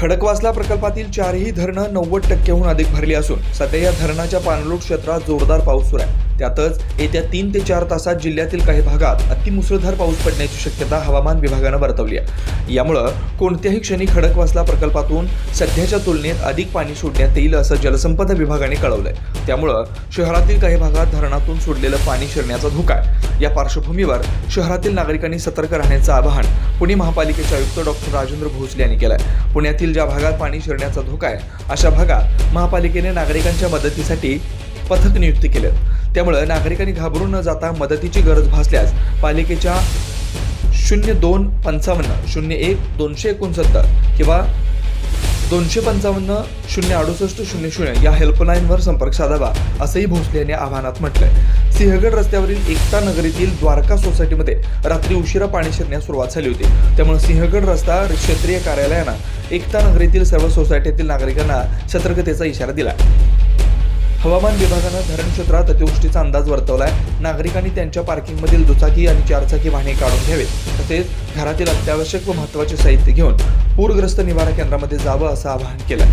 खडकवासला प्रकल्पातील चारही धरणं नव्वद टक्क्याहून अधिक भरली असून सध्या या धरणाच्या पाणलोट क्षेत्रात जोरदार पाऊस सुरू आहे. त्यातच येत्या तीन ते चार तासात जिल्ह्यातील काही भागात अतिमुसळधार पाऊस पडण्याची शक्यता हवामान विभागानं वर्तवली आहे. यामुळं कोणत्याही क्षणी खडकवासला प्रकल्पातून सध्याच्या तुलनेत अधिक पाणी सोडण्यात येईल असं जलसंपदा विभागाने कळवलंय. त्यामुळं शहरातील काही भागात धरणातून सोडलेलं पाणी शिरण्याचा धोका आहे. या पार्श्वभूमीवर शहरातील नागरिकांनी सतर्क राहण्याचं आवाहन पुणे महापालिकेचे आयुक्त डॉक्टर राजेंद्र भोसले यांनी केलं आहे पुण्यातील ज्या भागात पाणी शिरण्याचा धोका आहे अशा भागात महापालिकेने नागरिकांच्या मदतीसाठी पथक नियुक्त केले त्यामुळे नागरिकांनी घाबरून न जाता मदतीची गरज भासल्यास पालिकेच्या शून्य दोन पंचावन्न शून्य एक दोनशे एकोणसत्तर किंवा दोनशे पंचावन्न शून्य अडुसष्ट शून्य शून्य या हेल्पलाईनवर संपर्क साधावा असंही भोसले यांनी आव्हानात म्हटलंय. सिंहगड रस्त्यावरील एकता नगरीतील द्वारका सोसायटीमध्ये रात्री उशिरा पाणी शिरण्यास सुरुवात झाली होती. त्यामुळे सिंहगड रस्ता क्षेत्रीय कार्यालयानं एकता नगरीतील सर्व सोसायटीतील नागरिकांना सतर्कतेचा इशारा दिला. हवामान विभागानं धरण क्षेत्रात अतिवृष्टीचा अंदाज वर्तवलाय. नागरिकांनी त्यांच्या पार्किंगमधील दुचाकी आणि चारचाकी वाहने काढून घ्यावेत. तसेच घरातील अत्यावश्यक व महत्त्वाचे साहित्य घेऊन पूरग्रस्त निवारा केंद्रामध्ये जावं असं आवाहन केलंय.